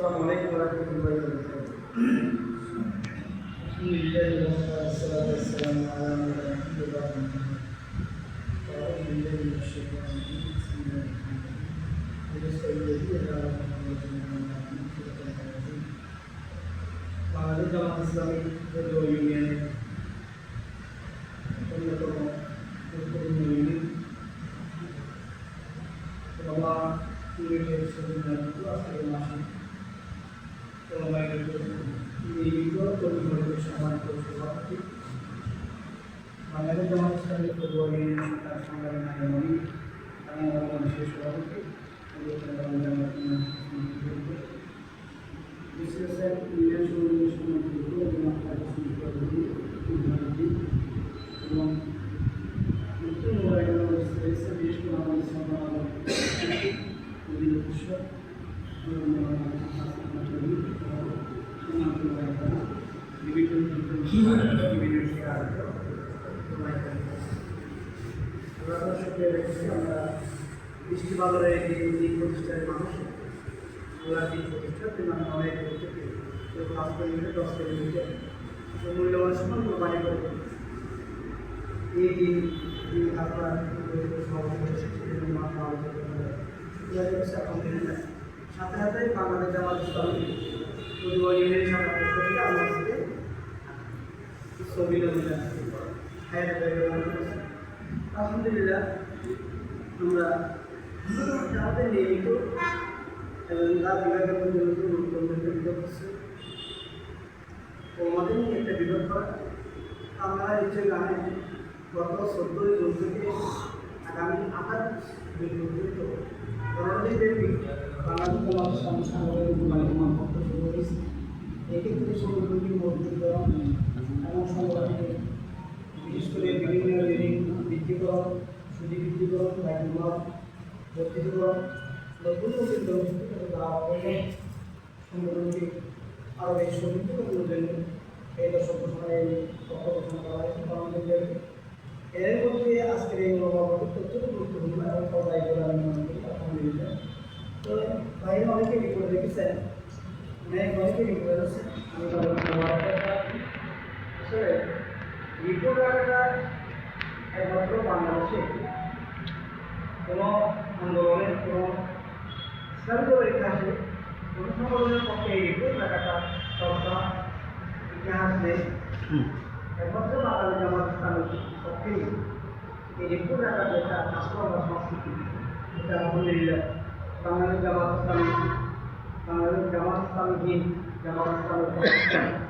السلام عليكم ورحمة الله وبركاته الحمد لله والصلاة والسلام على رسول الله وأعوذ بالله من الشيطان الرجيم بسم الله الرحمن الرحيم يسأل الذي لا भारतीय जमात इस्लामी जो यूनियन है उन लोगों उसको यूनियन बाबा यूनियन से जुड़ा हुआ है বাংলাদেশ জামাত ইসলামী ফেব্রুয়ারি তার সংগ্রামী নায়মণি আমি বিশেষ সভাপতি সৌর সম্মানিত এবং নতুন মোবাইল এসে বিশেষ করে আমাদের সম্মান উদ্দেশ্য আমরা বৃষ্টি বাজারে এই প্রতিষ্ঠানের মানুষ আমরা এই প্রতিষ্ঠান আমরা অনেক কেউ পাঁচ কিলোমিটার দশ কিলোমিটার মূল্যবান সময় করে এই দিন আপনার সাথে সাথে বাংলাদেশ জামাত ইসলামী পূর্ব ইউনিয়ন আমার সাথে ছবি নমুনা আলহামদুলিল্লাহ, আমরা আমাদের নিয়মিত আমাদের একটা বিভাগ করা। আপনারা নিশ্চয়ই জানেন গত চোদ্দোই জুন থেকে আগামী আঠাশ জুন পর্যন্ত করোনাটি ব্যাপী সংগঠনটি মজবুত এবং সংগঠনকে বিশেষ করে বিভিন্ন ঋণ বৃদ্ধিকরণ সুদি বৃদ্ধিকরণ দায়িত্বকরণ বর্ধিতকরণ কর্মসূচি দেওয়া হলে সংগঠনটি আরও বেশি সমৃদ্ধ করার জন্য এই দশক ঘোষণায় করা হয়েছে এর মধ্যে আজকের এই অত্যন্ত গুরুত্বপূর্ণ এবং সবাই করে আমি মনে করি আলহামদুলিল্লাহ তো বাইরে অনেকে রিপোর্ট দেখেছেন। অনেক অনেকে রিপোর্ট আছে আমি আসলে রিপোর্ট রাখাটা একমাত্র বাংলাদেশে কোনো আন্দোলনের কোনো ইসলামিক ইতিহাসে কোনো সংগঠনের পক্ষে এই রিপোর্ট রাখাটা চর্চা ইতিহাস নেই। একমাত্র বাঙালি জামাত ইসলামের পক্ষেই এই রিপোর্ট রাখার যেটা আসল বা সংস্কৃতি। এটা আলহামদুলিল্লাহ বাঙালি জামাত ইসলামী বাঙালি জামাত ইসলামী দিন জামাত ইসলামী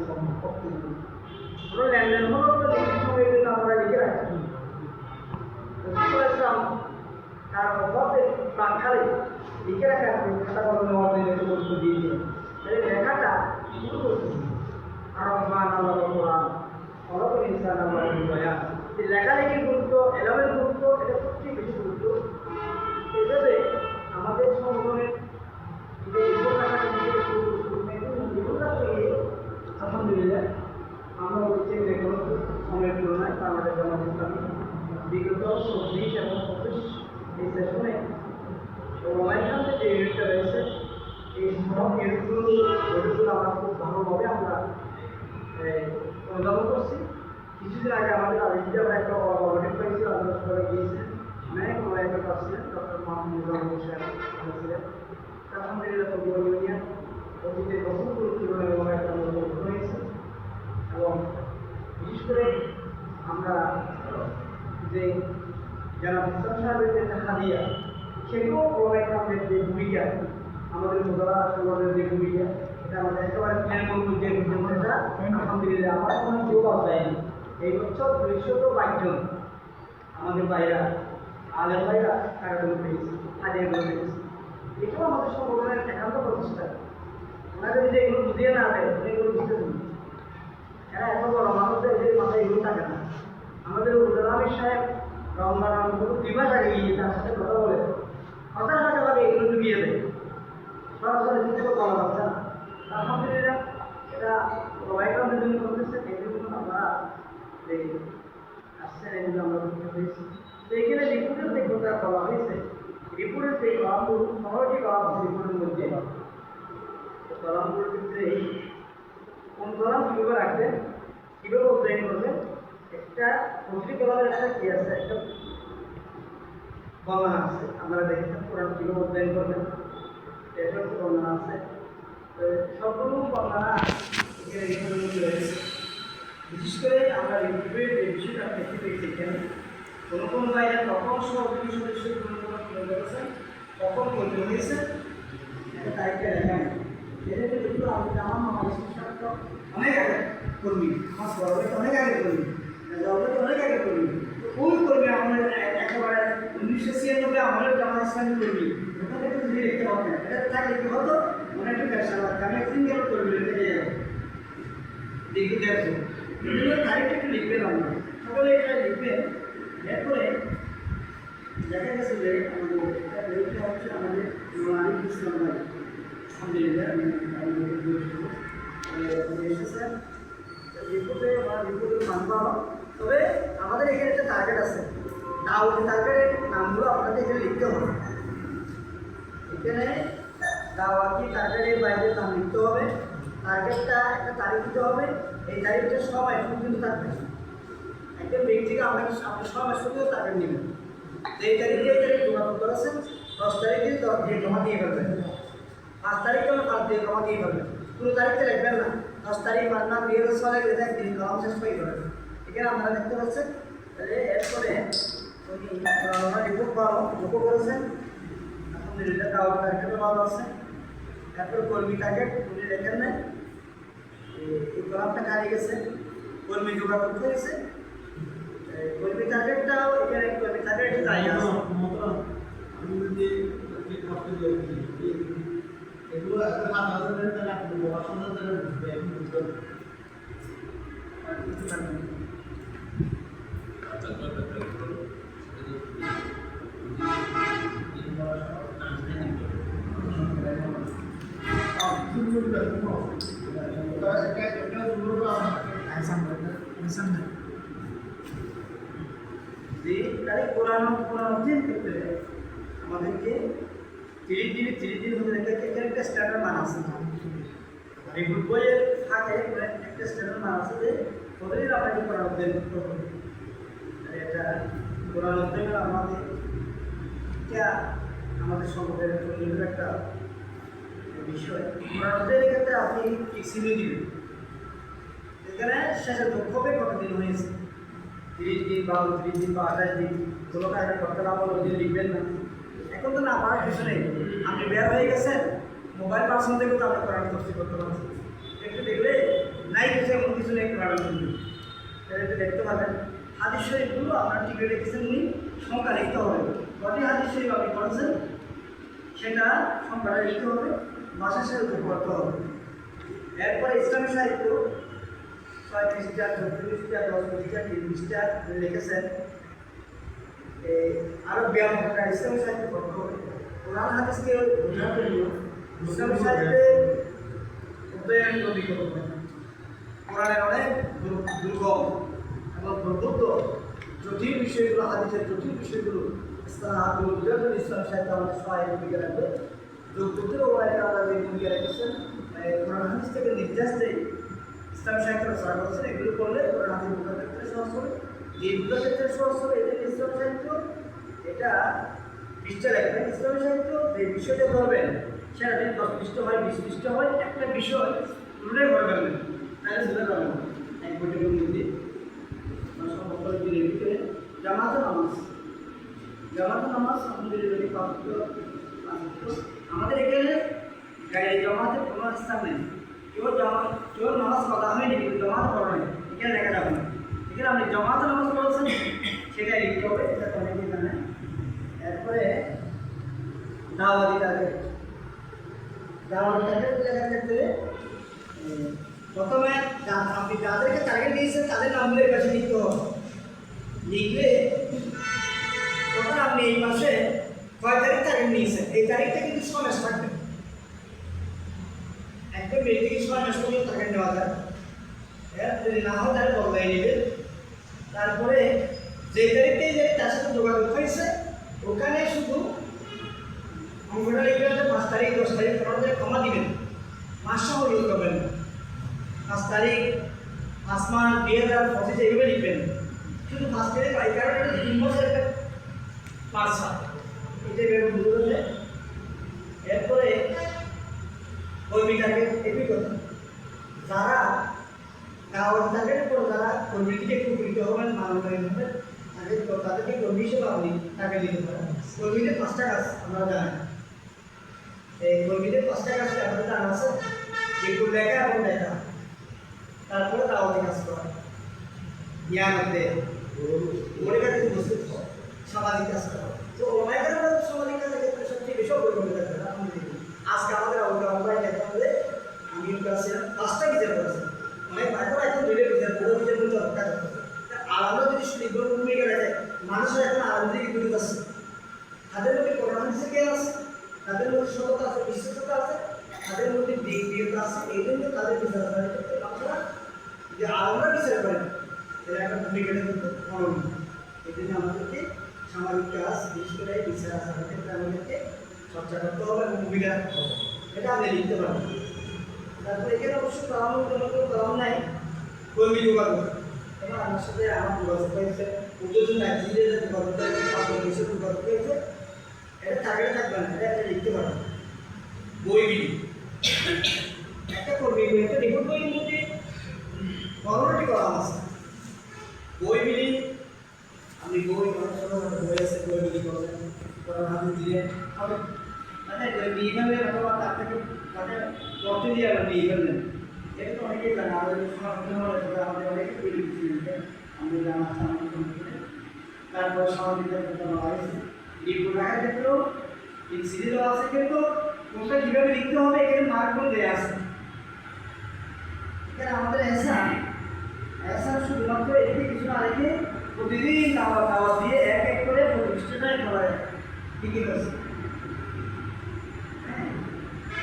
কোনো আমরা লিখে রাখি ইসলাম তার অভাবে প্রাক্ষালে লিখে রাখা খাতা কলম নেওয়ার গুরুত্ব দিয়েছিলেন তাই লেখাটা শুরু করতেছি আর রহমান আল্লাহ কোরআন গুরুত্ব এলামের গুরুত্ব এটা সবচেয়ে বেশি আমাদের সংগঠনের যে শুরু আলহামদুলিল্লাহ আমরা হচ্ছে যে সময়ের তুলনায় বাংলাদেশ জামাত ইসলামী বিগত চব্বিশ এবং পঁচিশ এই সেশনে ওমাইখানে যে ইউনিটটা রয়েছে, এই সব ইউনিটগুলো আমরা খুব ভালোভাবে আমরা অনুধাবন করছি। কিছুদিন আগে আমাদের আমরা একটা অডিট পাইছি আলোচনা করে গিয়েছেন ন্যায় ওমাইকার পাচ্ছিলেন ডক্টর মাহমুদ রহমান সাহেব ছিলেন আলহামদুলিল্লাহ ইউনিয়ন অতীতে বহুগুলো জীবনের ওমাইকার মধ্যে হয়েছে। এবং বিশেষ করে আমরা যে যারা মুসলাম সাহেবের যে হাদিয়া সেগুলো প্রোভাইড আমাদের যে ভূমিকা, আমাদের মোদারা সমাজের যে ভূমিকা, এটা আমাদের একেবারে প্ল্যান করব যে ভূমিকাটা আলহামদুলিল্লাহ, আমার কোনো কেউ দেয়নি। এই বছর দুইশত বাইশজন আমাদের ভাইরা আলের ভাইরা টাকাগুলো পেয়েছে হাজিয়াগুলো পেয়েছে এটাও আমাদের সংগঠনের একান্ত প্রতিষ্ঠা ওনাদের যদি এগুলো বুঝিয়ে না দেয় এগুলো বুঝতে পারি এরা এত বড় আমাদের সাহেব রমজান বহু দিবাস আগে গিয়ে তার সাথে এটা করতে পেরেছি। তো এখানে বলা হয়েছে রিপোর্টের যে কলামগুলো সহজে হচ্ছে রিপোর্টের ক্ষেত্রে কোন কলাম কীভাবে রাখবেন? কীভাবে অধ্যয়ন করবেন একটা প্রতিটি কলামের কি আছে? একটা বর্ণনা আছে। আপনারা দেখেছেন কোরআন কীভাবে অধ্যয়ন করবেন আছে। সবগুলো বর্ণনা বিশেষ আমরা রিপোর্টের যে বিষয়টা কোনো কোনো বাইরে তখন সহযোগী সদস্য কোনো কোনো তুলে ধরেছেন তখন বলতে হয়েছে তো অনেক আগে। কর্মী আমার তো অনেক আগে কর্মী জগৎ তো অনেক আগে কর্মী ওই কর্মী আমাদের একেবারে উনিশশো ছিয়ানব্বই আমাদের জামা ইসলামী কর্মী ওখানে একটু যদি লিখতে হবে না। এটা থাকলে কি হতো? মানে একটু ব্যবসা লাগতো আমি একদিন গেল কর্মী লিখতে যাই দেখি দেখো বিভিন্ন তারিখটা একটু লিখবেন আমরা সকলে এটা লিখবেন এরপরে দেখা গেছে যে আমাদের এটা হচ্ছে আমাদের মৌলানা ইসলাম ভাই। আলহামদুলিল্লাহ, আমি এসেছেন। রিপোর্টে আমরা রিপোর্টে মানব তবে আমাদের এখানে একটা টার্গেট আছে। তাও ওই টার্গেটের নামগুলো আপনাদের এখানে লিখতে হবে। এখানে দাওয়াতি টার্গেটের বাইরে নাম লিখতে হবে। টার্গেটটা একটা তারিখ দিতে হবে। এই তারিখটা সময় কিন্তু থাকবে। একজন ব্যক্তিকে আপনাকে আপনি সময় শুধু টার্গেট নেবেন এই তারিখে এই তারিখ যোগাযোগ করেছেন দশ তারিখে দশ দিয়ে জমা দিয়ে ফেলবেন। পাঁচ তারিখে হলে পাঁচ দিয়ে জমা দিয়ে ফেলবেন। পুরো তারিখে লিখবেন না। দশ তারিখ পাঁচ না দুই হাজার সালে গেলে একদিন কলম শেষ করে ফেলবেন এখানে আপনারা দেখতে পাচ্ছেন তাহলে এরপরে ওনার রিপোর্ট ভালো লক্ষ্য করেছেন। আলহামদুলিল্লাহ, কাউকে তারিখটা ভালো আছে। তারপরে কর্মী টার্গেট উনি লেখেন না এই- কলামটা কারিয়ে গেছে। কর্মী যোগাযোগ করতে গেছে কর্মী টার্গেটটাও এখানে কর্মী টার্গেট জায়গা আছে আমি যদি যে কষ্ট দিয়ে এগুলো একটা সাত হাজার টাকা আপনি পড়াশোনা ঢুকবে এখন বুঝতে যে তাহলে কোরআন কোরআন অধ্যয়ন করতে হবে আমাদেরকে তিরিশ দিনে তিরিশ দিন হতে একটা এখানে একটা স্ট্যান্ডার্ড মান আছে আর এই বইয়ের থাকে একটা স্ট্যান্ডার্ড মান আছে যে কতদিন কোরআন হবে আর এটা কোরআন অধ্যয়ন আমাদের এটা আমাদের সম্পর্কের একটা একটা বিষয়। কোরআন অধ্যয়নের ক্ষেত্রে আপনি ফিক্সিংয়ে দিবেন। এখানে শেষে দক্ষ কতদিন হয়েছে? তিরিশ দিন বা উনত্রিশ দিন বা আঠাশ দিন, কোনো কারণে করতে না পারলে দিন লিখবেন না। এখন তো না, পারার কিছু নেই। আপনি বের হয়ে গেছেন মোবাইল পার্সন থেকে তো আপনি করার করতে করতে পারছেন একটু দেখলে নাই কিছু, এমন কিছু নেই, করার তাহলে একটু দেখতে পাবেন। হাদিস শরীফগুলো আপনার টিকে রেখেছেন উনি সংখ্যা লিখতে হবে। কটি হাদিস শরীফ আপনি করেছেন সেটা সংখ্যাটা লিখতে হবে মাসের সাথে করতে হবে। এরপরে ইসলামী সাহিত্য ছয় পৃষ্ঠা চৌত্রিশটা দশ পৃষ্ঠা তিরিশটা লিখেছেন। এই আরও ব্যায়াম একটা ইসলামী সাহিত্য পড়তে হবে। কোরআন হাদিসকে বোঝার জন্য ইসলামী সাহিত্যে উদয়ন করতে হবে। কোরআনের অনেক দুর্গম এবং প্রবুদ্ধ জটিল বিষয়গুলো, হাদিসের জটিল বিষয়গুলো ইসলাম ইসলাম আমাদের সহায়ক ভূমিকা রাখবে। যোগপুত্র ওয়াইকে যে ভূমিকা রেখেছেন। কোরআন হাদিস থেকে নির্দেশ দেয় ইসলাম এগুলো করলে কোরআন হাদিস বোঝার ক্ষেত্রে সহজ হবে। বোঝার ক্ষেত্রে সহজ হবে এটা ইসলাম সাহিত্য এটা পৃষ্ঠা রাখবেন ইসলামী সাহিত্য যে বিষয়টা ধরবেন সেটা যদি দশ পৃষ্ঠা হয়, বিশ পৃষ্ঠা হয়, একটা বিষয়। এক মধ্যে সমস্ত ভিতরে প্রাপ্ত আমাদের এখানে গাড়ি জমাতে কোনো স্থান নেই কেউ জমা কেউ নামাজ পড়া হয়নি কিন্তু জমাতে পড়া হয়নি এখানে লেখা যাবে না এখানে আপনি জমাতে নামাজ পড়েছেন সেটাই লিখতে হবে এটা তো অনেকেই জানে এরপরে দাওয়াতি টার্গেট দাওয়াতি টার্গেট লেখার ক্ষেত্রে প্রথমে আপনি যাদেরকে টার্গেট দিয়েছেন, তাদের নামগুলো এই পাশে লিখতে হবে। লিখলে তখন আপনি এই মাসে কয় তারিখ টার্গেট নিয়েছেন? এই তারিখটা কিন্তু ছয় মাস থাকবে। একদম এই থেকে ছয় মাস পর্যন্ত টার্গেট নেওয়া যায়। হ্যাঁ যদি না হয় তাহলে বদলাই নেবেন। তারপরে যে তারিখে যে তার সাথে যোগাযোগ হয়েছে, ওখানে শুধু অঙ্কটা লিখবেন পাঁচ তারিখ, দশ তারিখ তারিখ কমা দিবেন। মাস সহ ইউজ করবেন না। পাঁচ তারিখ পাঁচ মাস দুই হাজার পঁচিশ এইভাবে লিখবেন। শুধু পাঁচ তারিখ এই কারণে এটা তিন বছর একটা পাঁচ এটা এভাবে বুঝতে হবে এরপরে কর্মীটাকে একই কথা যারা গাওয়ার টার্গেটের পর যারা কর্মীটিকে একটু উপকৃত হবেন মানবাহী হবে তাদের তাদেরকে কর্মী হিসেবে আপনি টাকা দিতে পারেন। কর্মীদের পাঁচটা কাজ আমরা জানি এই কর্মীদের পাঁচটা কাজ আমাদের জানা আছে। একটু লেখা এবং লেখা তারপরে দাওয়াতি কাজ করা ইয়ার মধ্যে মনিকাতে উপস্থিত হওয়া সামাজিক কাজ করা তো ওনাদের সামাজিক কাজের ক্ষেত্রে সবচেয়ে বেশি অগ্রগতি থাকবে আপনি দেখুন আজকে আমাদের অঙ্ক অঙ্কায় দেখা হবে আমি কাছে পাঁচটা বিচার করেছি অনেক ভাইপো এখন দুইটা বিচার পুরো বিচার করতে অপেক্ষা করতেছে আর আমরা যদি শুধু ভূমিকা রাখে মানুষের এখন আরাম দিকে দূরে আছে তাদের মধ্যে করোনা থেকে আছে তাদের মধ্যে সততা আছে বিশ্বস্ততা আছে তাদের মধ্যে দিক বিয়োগ আছে এই জন্য তাদের বিচার করে আপনারা যে আমরা বিচার করেন এর একটা ভূমিকাটা কিন্তু অনন্য এই জন্য আমাদেরকে সামাজিক কাজ বিশেষ করে এই বিচার আচারের ক্ষেত্রে আমাদেরকে চর্চা করতে হবে এবং ভূমিকা রাখতে হবে এটা আপনি লিখতে পারেন তারপরে এখানে অবশ্য কলাম কোনো কলাম নাই। কর্মী যোগাযোগ এবং আমার সাথে আমার যোগাযোগ হয়েছে উদ্যোজন নাইজেরিয়ার যোগাযোগ হয়েছে আপনার দেশের যোগাযোগ হয়েছে এটা থাকলে থাকবে না এটা একটা লিখতে পারেন বই বিলি একটা কর্মী বইতে দেখুন বইয়ের মধ্যে পনেরোটি কলাম আছে বই বিলি আপনি বই অনেক ছোটো ছোটো বই আছে বই বিলি করবেন করার হাতে দিলেন হবে মানে নিয়ে গেলে অথবা তার থেকে তাকে করতে দিয়ে আপনি নিয়ে গেলেন এটা তো অনেকেই জানে আমাদের সমাজে হলে আমাদের অনেকে বই লিখেছিলেন আমি জানাচ্ছি আমার সম্পর্কে তারপর সামাজিক বলা হয়েছে। রিপোর্ট রাখার ক্ষেত্রেও এই সিরিজ আছে কিন্তু কোনটা কীভাবে লিখতে হবে, এখানে মার্কগুলো দেওয়া আছে। এখানে আমাদের এসা এসা শুধুমাত্র এদিকে কিছু না রেখে প্রতিদিন দাওয়া দাওয়া দিয়ে এক এক করে প্রতিষ্ঠাটাই করা ঠিকই হয়েছে হ্যাঁ এরকম যদি খরা করে আলহামদুলিল্লাহ আপনারা আরও যদি রিপোর্টের কথা আমি জানি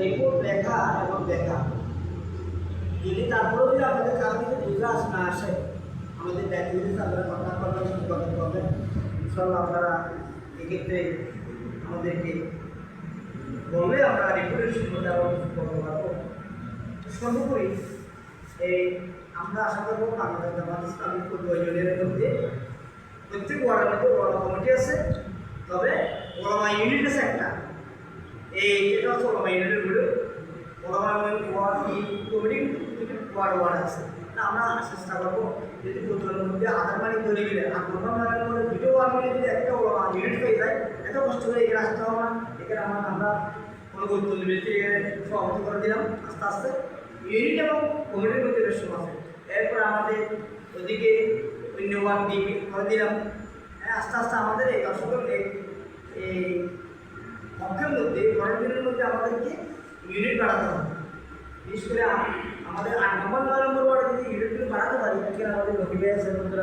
রিপোর্ট লেখা এবং দেখা যদি তারপরেও যদি আপনাদের কারও আস না আসে আমাদের ব্যক্তিগত আপনারা কথা করবেন কথা করবেন ইনশাল্লাহ আপনারা এক্ষেত্রে আমাদেরকে বললে আমরা রিপোর্টের সুবিধা দেওয়ার করতে পারব। সর্বোপরি, এই আমরা আশা করব বাংলাদেশ জামাত ইসলামী ফুটবল ইউনিয়নের মধ্যে প্রত্যেক ওয়ার্ডের মধ্যে ওয়ার্ড কমিটি আছে। তবে ওলামা ইউনিট আছে একটা। এই এটা হচ্ছে ওলামা ইউনিটের ভিডিও ওলামা ওয়ার্ড কমিটি ওয়ার্ড ওয়ার্ড আছে। আমরা চেষ্টা করব। যদি ফুটবলের মধ্যে আধার মানি তৈরি করে, আর প্রথম মানের মধ্যে দুটো মিলে যদি একটা ইউনিট হয়ে যায় এত কষ্ট করে এখানে আসতে হবে না। এখানে আমরা আমরা কোনো গুরুত্ব দিবে এখানে সভাপতি করে দিলাম, আস্তে আস্তে। ইউনিট এবং কমিটির মধ্যে বেশ আছে। এরপর আমাদের ওদিকে অন্য ওয়ার্ড দিয়ে করে দিলাম। হ্যাঁ আস্তে আস্তে আমাদের এই দর্শকের এই পক্ষের মধ্যে গণতন্ত্রের মধ্যে আমাদেরকে ইউনিট বাড়াতে হবে। বিশেষ করে আম- আমাদের আট নম্বর নয় নম্বর ওয়ার্ডে যদি ইউনিটগুলো বাড়াতে পারি এখানে আমাদের রকিবে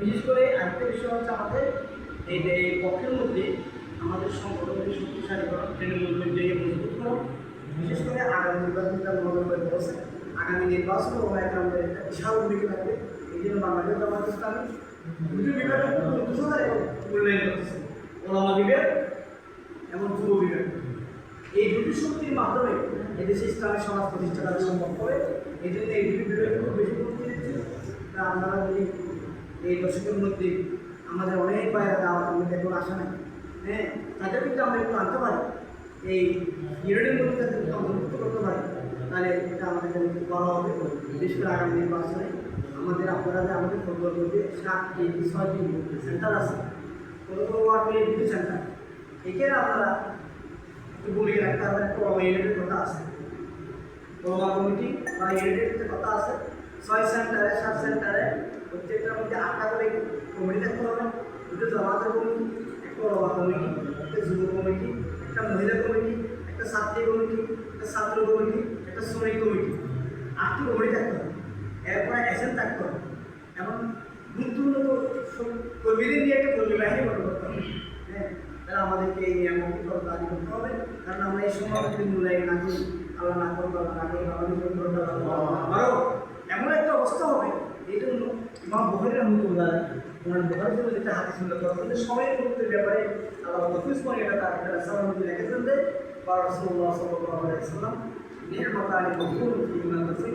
বিশেষ করে আরেকটা বিষয় হচ্ছে আমাদের এই এই পক্ষের মধ্যে আমাদের সংগঠনকে শক্তিশালী করা, তৃণমূল মধ্যে মজবুত করা, বিশেষ করে আগামী নির্বাচনটা মনে করে বলছে আগামী নির্বাচন ও একটা আমাদের একটা বিশাল ভূমিকা থাকবে। এই জন্য বাংলাদেশ জামাত ইসলামী দুটো বিভাগের দুশো মূল্যায়ন করতেছে। ওলামা বিভাগ এবং যুব বিভাগ। এই দুটি শক্তির মাধ্যমে এদেশে ইসলামী সমাজ প্রতিষ্ঠা করা সম্ভব হবে। এই জন্য এই দুটি বিষয়ে খুব বেশি গুরুত্ব দিচ্ছি। আপনারা যদি এই দশকের মধ্যে আমাদের অনেক বাইরে দেওয়া আমাদের এখন আসা নাই। হ্যাঁ তাদের কিন্তু আমরা একটু আনতে পারি। এই ইউনিটের মধ্যে তাদের একটু অন্তর্ভুক্ত করতে পারি। তাহলে এটা আমাদের জন্য খুব বড় হবে। বিশেষ করে আগামী নির্বাচনে আমাদের আপনারা যে আমাদের ফুটবল মধ্যে সাতটি ছয়টি সেন্টার আছে। কোনো কোনো ওয়ার্ডে দুটি সেন্টার এখানে আপনারা একটু ভূমিকা রাখতে হবে, একটা ইউনিটের কথা আছে। কমিটি বা ইউনিটের কথা আছে। ছয় সেন্টারে সাত সেন্টারে প্রত্যেকটার মধ্যে আটটা করে কমিটি থাকতে হবে। দুটো জমাতের কমিটি একটা বড়মা কমিটি একটা যুব কমিটি একটা মহিলা কমিটি একটা ছাত্রী কমিটি একটা ছাত্র কমিটি একটা শ্রমিক কমিটি। আটটি কমিটি থাকতে হবে। এরপরে এসেন্ট থাকতে হবে। এমন গুরুত্বপূর্ণ কর্মীদের নিয়ে একটা কর্মী বাহিনী গঠন করতে হবে। হ্যাঁ? তাহলে আমাদেরকে এই নিয়ামকটি কাজ করতে হবে। কারণ আমরা এই সময় যদি মূল্যায়ন না করি আল্লাহ না করব না করব আমাদের জন্য আরও এমন একটা অবস্থা হবে এই জন্য ইমাম বহরের রহমতুল্লাহ ওনার বহরের জন্য যেটা হাতে সুন্দর করা কিন্তু সময়ের গুরুত্বের ব্যাপারে আল্লাহ মফিজ করে এটা তার একটা রাসার মধ্যে রেখেছেন যে বা রসুল্লাহ সাল্লাহ আলাইসাল্লাম নির্মতা আলী মহবুল ইমান রসিল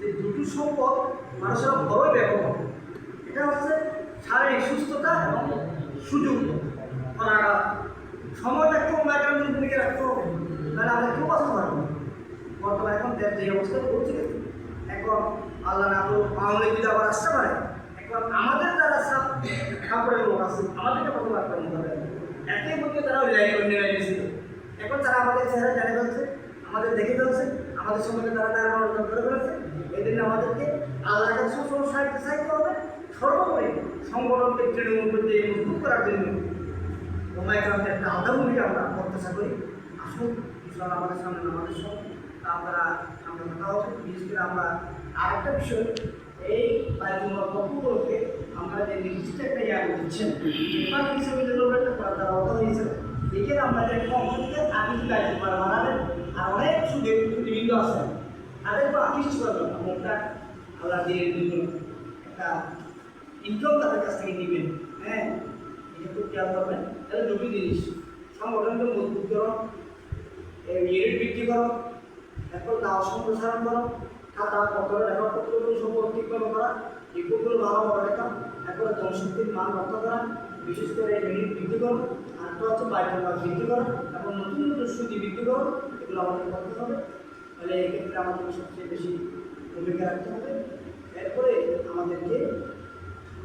যে দুটো সম্পদ মানুষের বড় ব্যাপক এটা হচ্ছে শারীরিক সুস্থতা এবং সুযোগ। করাটা সময় থাকতে ওনার কারণে ভূমিকা রাখতে হবে তাহলে আমরা কেউ বাঁচতে পারব বর্তমানে এখন যে অবস্থা করছে। এখন আল্লাহ না তো আওয়ামী যদি আবার আসতে পারে, এখন আমাদের যারা সব কাপড়ের লোক আছে, আমাদেরকে কত আক্রমণ হবে? একে মধ্যে তারা রিলাই করে নিয়ে গেছিল এখন তারা আমাদের চেহারা জানে ফেলছে, আমাদের দেখে ফেলছে, আমাদের সঙ্গে তারা তারা মনোরঞ্জন করে ফেলছে। জন্য আমাদেরকে আল্লাহর কাছে সবসময় সাহিত্য সাহিত্য হবে সর্বোপরি সংগঠনকে তৃণমূল করতে মজবুত করার জন্য গ্রামের একটা আলাদা ভূমিকা আমরা প্রত্যাশা করি। আসুন ইসলাম আমাদের সামনে আমাদের সঙ্গে তা আমরা সামনে কথা হবে বিশেষ আমরা আরেকটা বিষয়, এই বায়ুমন্ডল পক্ষগুলোকে আমরা যে নির্দিষ্ট একটা ইয়া দিচ্ছেন, এবার হিসেবে যে লোক একটা করার কথা হয়েছে এখানে থেকে আগে যদি আসতে বানাবেন আর অনেক সুদে বিভিন্ন আছে। তাদের উপর আকৃষ্ট করবেন আমরা আল্লাহ দিয়ে জন্য একটা ইনকাম তাদের কাছ থেকে নেবেন। হ্যাঁ এটা খুব খেয়াল করবেন। তাহলে দুটি জিনিস, সংগঠনকে মজবুত করো ইউনিট বৃদ্ধি করো এরপর দাওয়া সম্প্রসারণ করো, খাতা পত্র লেখাপত্রগুলো সম্পর্ক ঠিকভাবে করা রিপোর্টগুলো ভালো করে লেখা এরপরে জনশক্তির মান রক্ষা করা, বিশেষ করে ইউনিট বৃদ্ধি করো আরেকটা হচ্ছে বাইকের মাছ বৃদ্ধি করো এবং নতুন নতুন সুদি বৃদ্ধি করো, এগুলো আমাদের করতে হবে। তাহলে এক্ষেত্রে আমাদের সবচেয়ে বেশি ভূমিকা রাখতে হবে। এরপরে আমাদেরকে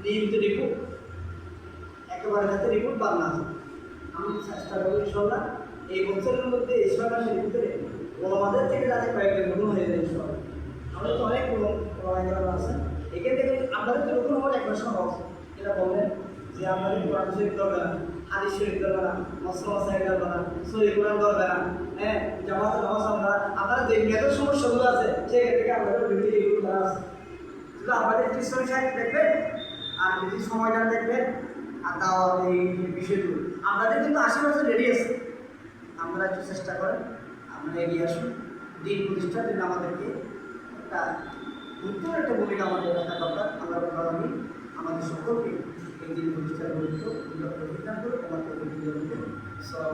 নিয়মিত রিপোর্ট একেবারে যাতে রিপোর্ট বাদ না আমি চেষ্টা করব ইনশাল্লাহ এই বছরের মধ্যে এই ছয় মাসের ভিতরে আমাদের থেকে যাতে কয়েকটা নতুন হয়ে যায় ইনশাল্লাহ আমাদের তো অনেক আছে। এখান থেকে আমাদের তো নতুন হওয়ার এক মাস সহজ এটা বললেন যে আমাদের কোরআন শরীফ দরবে না, হাদিস শরীফ দরবে না মসলা মশাই দরবে না, সহি কোরআন দরবে না হ্যাঁ জামাত নামাজ আমরা, আপনারা যে মেয়েদের সমস্যাগুলো আছে সেখান থেকে আমাদের বিভিন্ন এগুলো করা আছে? শুধু আমাদের দেখবেন, আর যদি সময়টা দেখবেন, আর এই বিষয়গুলো, আমাদের কিন্তু আশেপাশে রেডি আছে। আপনারা একটু চেষ্টা করেন। আমরা এগিয়ে আসুন দিন প্রতিষ্ঠার জন্য আমাদেরকে একটা গুরুত্বপূর্ণ একটা ভূমিকা আমাদের রাখা দরকার। আমরা আমি আমাদের সকলকে এই দিন প্রতিষ্ঠার গুরুত্ব আমাদের সব